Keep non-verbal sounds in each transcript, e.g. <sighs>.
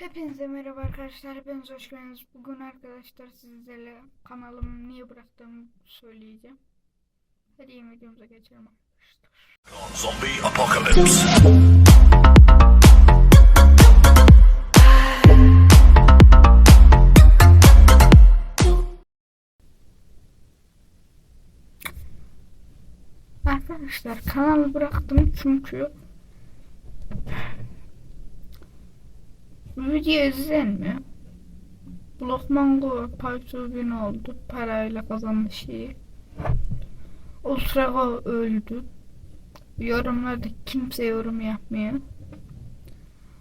Hepinize merhaba arkadaşlar. Hepiniz hoş geldiniz. Bugün arkadaşlar sizlerle kanalımı niye bıraktığımı söyleyeceğim. Hadi yeni videomuza geçelim arkadaşlar. Zombie apocalypse. Arkadaşlar kanalı bıraktım çünkü video izlenmiyor. Blokmango Paytubin oldu. Parayla kazanma şeyi. Ultrago öldü. Yorumlarda kimse yorum yapmıyor.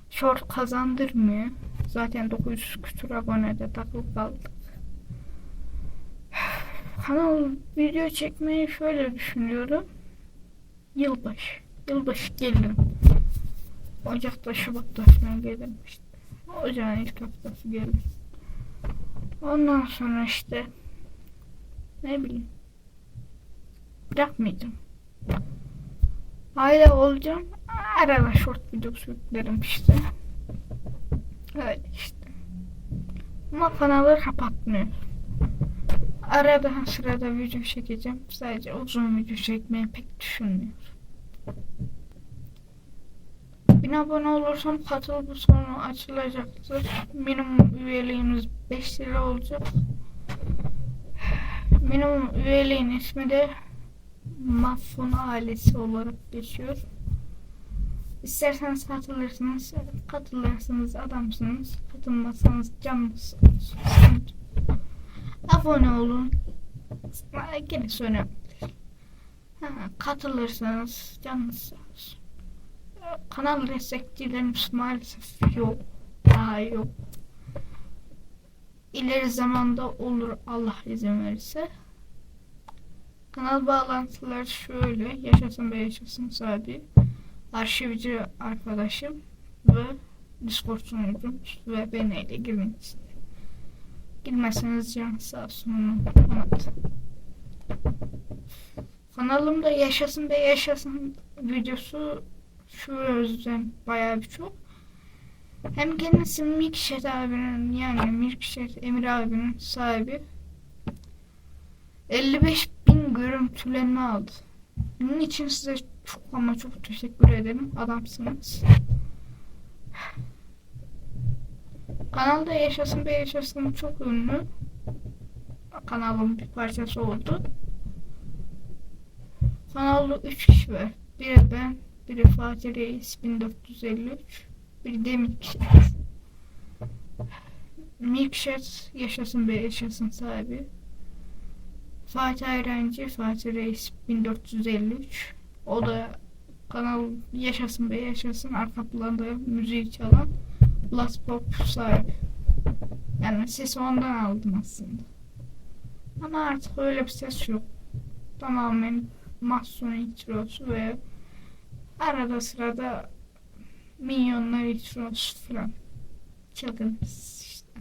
Short kazandırmıyor. Zaten 900 küsur abonede takılı kaldık. <sighs> Kanal video çekmeyi şöyle düşünüyorum. Yılbaşı. Yılbaşı gelin. Ocak'ta Şubat'ta falan gelirim işte. Ocağın ilk haftası gelir. Ondan sonra işte ne bileyim bırakmayacağım. Aile olacağım. Arada short videosu yüklerim işte. Öyle işte. Ama kanalı kapatmıyor. Arada sırada video çekeceğim. Sadece uzun video çekmeyi pek düşünmüyorum. Bin abone olursam katıl butonu açılacaktır. Minimum üyeliğimiz 5 lira olacak. Minimum üyeliğin ismi de Mahfun ailesi olarak geçiyor. İsterseniz katılırsınız, katılırsınız adamsınız, katılmazsanız canlısınız. Abone olun. Gene önemli. Ha, sağ olsun. Kanal destekçilerimiz maalesef yok. Daha yok. İleri zamanda olur Allah izin verirse. Kanal bağlantıları şöyle. Yaşasın be yaşasın sahibi. Arşivci arkadaşım ve Discord sunucumuz ve beni ile istedim. Girmezseniz can sağ olsun anlat. Kanalımda yaşasın be yaşasın videosu yüzden bayağı bir çok. Hem kendisi Mikşet abinin yani Mikşet Emir abinin sahibi 55 bin görüntülenme aldı. Bunun için size çok ama çok teşekkür ederim. Adamsınız. Kanalda Yaşasın be Yaşasın çok ünlü. Kanalın bir parçası oldu. Kanalda 3 kişi var. Biri ben, biri Fatih Reis 1453, biri de Mikşet. Mikşet Yaşasın be Yaşasın sahibi. Fatih Ayrancı, Fatih Reis 1453. O da kanal Yaşasın be Yaşasın arka planda müziği çalan Blast Pop sahibi. Yani sesi ondan aldım aslında. Ama artık öyle bir ses yok. Tamamen Mahsun introsu ve arada sırada minyonlar introsu falan. Çılgın işte.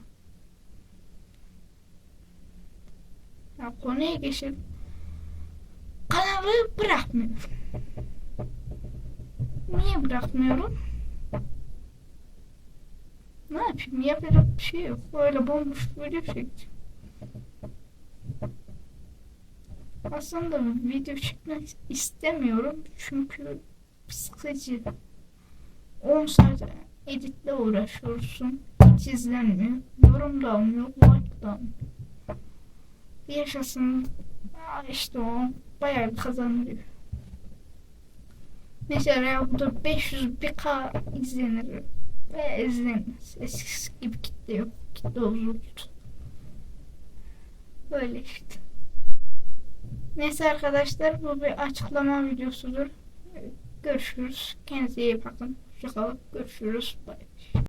Ya konuya geçelim. Kanalı bırakmıyorum. Niye bırakmıyorum? Ne yapayım? Yapacak bir şey yok. Böyle bomboş video çekeceğim. Aslında video çekmek istemiyorum çünkü sıkıcı. 10 saat editle uğraşıyorsun. Hiç izlenmiyor. Yorum da almıyor. Like da almıyor. Yaşasın. Aa, işte o bayağı bir kazanıyor. Mesela burada 501k izlenir ve izlenmez. Eskisi gibi kitle yok. Kitle bozuldu. Böyle işte. Neyse arkadaşlar bu bir açıklama videosudur. Görüşürüz. Kendinize iyi bakın. Hoşçakalın. Görüşürüz. Bye.